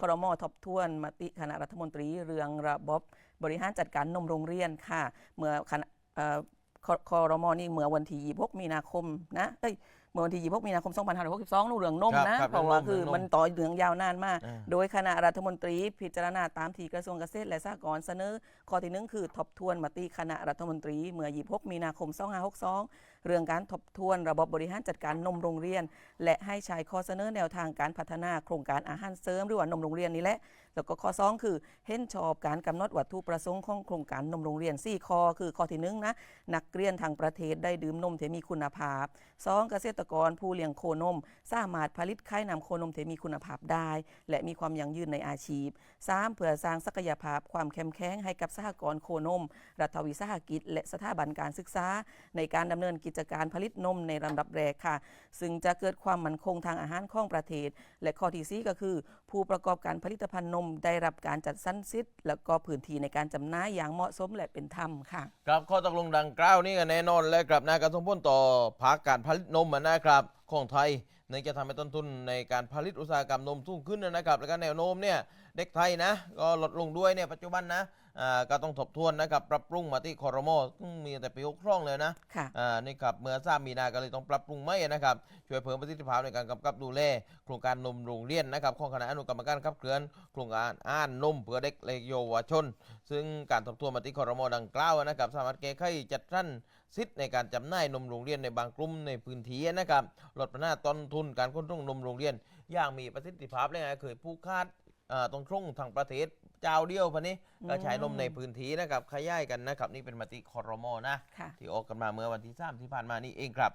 ครมทบทวนมติคณะรัฐมนตรีเรื่องระบบบริหารจัดการนมโรงเรียนค่ะ เมื่อคณะเอ่อครมนี่เมื่อวันที่26มีนาคมนะเอ้ยเมื่อวันที่26มีนาคม2562นู่นเรื่องนมครับนะครับเพราะว่าเรื่องนมคือเรื่องนมมันต่อเนื่องยาวนานมาก อ่า โดยคณะรัฐมนตรีพิจารณาตามที่กระทรวงเกษตรและสหกรณ์เสนอข้อที่หนึ่งคือทบทวนมติคณะรัฐมนตรี เมื่อ26มีนาคม2562 เรื่องการทบทวนระบบบริหารจัดการนมโรงเรียน และให้ใช้ข้อเสนอแนวทางการพัฒนาโครงการอาหารเสริมหรือว่านมโรงเรียนนี่แหละ แล้วก็ข้อ 2 คือเห็นชอบการกำหนดวัตถุประสงค์ของโครงการนมโรงเรียน 4 ข้อ คือข้อที่หนึ่งนะนักเรียนทางประเทศได้ดื่มนมที่มีคุณภาพ 2. เกษตรกรผู้เลี้ยงโคนม สามารถผลิตไข่นำโคนมที่มีคุณภาพได้ และมีความยั่งยืนในอาชีพ 3. เพื่อสร้างศักยภาพความเข้มแข็งให้กับสหกรณ์โคนม รัฐวิสาหกิจ และสถาบันการศึกษา ในการดำเนินกิจการผลิตนมในลำดับแรกค่ะ ซึ่งจะเกิดความมั่นคงทางอาหารของประเทศ และข้อที่สี่ก็คือ ผู้ประกอบการผลิตภัณฑ์นมได้รับการจัดสรรสิทธิ์และก็พื้นที่ในการจำหน่ายอย่างเหมาะสมและเป็นธรรมค่ะครับข้อตกลงดังกล่าวนี้ก็แน่นอนและกลับนากระทงพ้นต่อภาคการผลิตนมอะนะครับ ของไทยเนื่องจะทำให้ต้นทุนในการผลิตอุตสาหกรรมนมสูงขึ้นนะครับ แล้วก็แนวโน้มเนี่ยเด็กไทยนะก็ลดลงด้วยเนี่ยปัจจุบันนะอ่าก็ต้องทบทวนนะครับปรับปรุงมาที่คอรมอซึ่งมีแต่ปีหกคร่องเลยนะค่ะอ่านี่ครับเมื่อทราบมีนาก็เลยต้องปรับปรุงไม่นะครับช่วยเพิ่มประสิทธิภาพในการกำกับดูแลโครงการนมโรงเรียนนะครับของคณะอนุกรรมการขับเคลื่อนโครงการอ่านนมเพื่อเด็กและเยาวชน ซึ่งการทบทวนมติคอรมอดังกล่าวนะครับสามารถแก้ไขจัดสรรสิทธิ์ในการจำหน่ายนมโรงเรียนในบางกลุ่มในพื้นที่นะครับลดปัญหาต้นทุนการขนส่งนมโรงเรียน อย่างมีประสิทธิภาพเลยนะเคยผู้คาดอ่าตรงช่วงทางประเทศเจ้าเดียวพันนี้ก็ใช้นมในพื้นที่นะครับขยายกันนะครับ นี่เป็นมติคอรมอนะค่ะที่ออกกันมาเมื่อวันที่3ที่ผ่านมานี่เองครับ